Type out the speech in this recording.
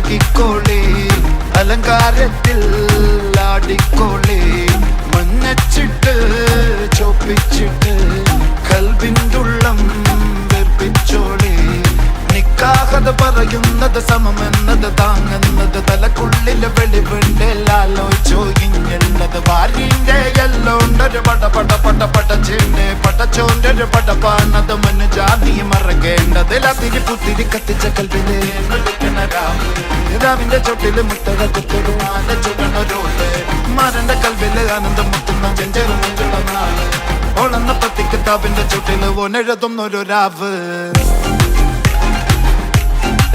നോക്കിക്കോളേ അലങ്കാരത്തിൽ ആടിക്കോളേ. മഞ്ഞച്ചിട്ട് ചോപ്പിച്ചിട്ട് കൽവിന്റെ ഉള്ളം നിക്കാഹത പറയുന്നത് സമമെന്നത് താങ്ങുന്നത് തലക്കുള്ളിലെ വെളിവുണ്ട് ലാലോ ഇങ്ങുള്ളത് വാരിന്റെ എല്ലോണ്ടൊരു പട പട പട പടച്ചിണ്ട് പടച്ചോന്റെ ഒരു പടപ്പാണത് മഞ്ഞ ജാതി മറക്കേണ്ടത് ലതിരി പുത്തിരി കത്തിച്ച കൽവിലെ. രാവിന്റെ ചൊട്ടിൽ മുത്തക മരന്റെ കൽവിൽ ആനന്ദം മുത്തുന്ന ചെഞ്ചെറു നെഞ്ചുള്ള നാൾ. ഓളന്ന പത്തിക്കിട്ടാവിന്റെ ചുട്ടിൽ ഓനെഴുതുന്നൊരു രാവ്.